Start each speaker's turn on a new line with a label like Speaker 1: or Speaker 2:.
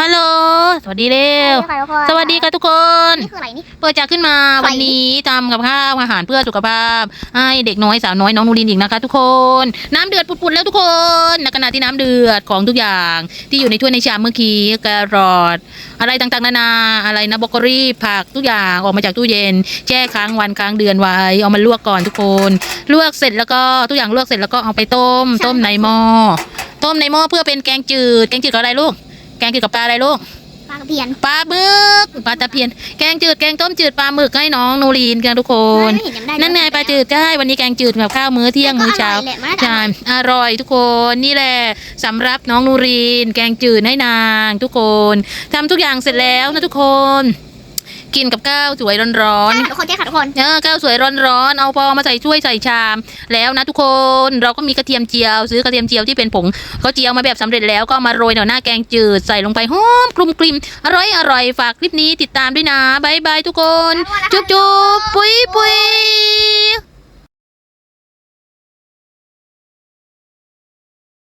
Speaker 1: ฮัลโหล สวัสดีเร็วสวัสดีค่ะทุกคน
Speaker 2: นี่คืออะไรนี่
Speaker 1: เปิดจากขึ้นมา
Speaker 2: ไข่
Speaker 1: วันนี้ทำกับข้าวอาหารเพื่อสุขภาพ ให้เด็กน้อยสาวน้อยน้องนูรินอีกนะคะ ทุกคน น้ำเดือดปุดๆแล้วทุกคนในขณะที่น้ำเดือดของทุกอย่าง ที่อยู่ในถ้วยในชามเมื่อกี้แครอทอะไรต่างๆนานาอะไรนะบรอกโคลีผักทุกอย่างออกมาจากตู้เย็น แช่ค้างวันค้างเดือนไว้เอามาลวกก่อนทุกคน ลวกเสร็จแล้วก็ทุกอย่างลวกเสร็จแล้วก็เอาไปต้ม ต้มในหม้อต้มในหม้อเพื่อเป็นแกงจืดแกงจืดกับอะไรลูก แกงจืดกับปลาอะไรลูก
Speaker 2: ปลากระเพียน
Speaker 1: ปลาหมึกปลาตะเพียน แกงจืดแกงต้มจืดปลาหมึกให้น้องนูรีนกันทุกคน
Speaker 2: ไม่เห็นจำได้
Speaker 1: นั่นไงปลาจืดใช่วันนี้แกงจืดกับข้าวมื้อเที่ยงมื้อเช้า
Speaker 2: แหละมันน่าจะ
Speaker 1: ใช่อร่อยทุกคนนี่แหละสำหรับน้องนูรีน แกงจืดให้นางทุกคนทำทุกอย่างเสร็จแล้วนะทุกคน กินกับข้าวสวยร้อนๆ
Speaker 2: ทุกคนแจ้ค่ะทุกคน
Speaker 1: เออข้าวสวยร้อนๆ เอาพอมาใส่ถ้วยใส่ชาม แล้วนะทุกคนเราก็มีกระเทียมเจียว ซื้อกระเทียมเจียวที่เป็นผงเขาเจียวมาแบบสำเร็จแล้วก็เอามาโรยหน่อหน้าแกงจืดใส่ลงไปหอมกลุ่มกลิ่มอร่อยอร่อยฝากคลิปนี้ติดตามด้วยนะบายบายทุกคน จุ๊บจุ๊บปุ้ยปุ้ย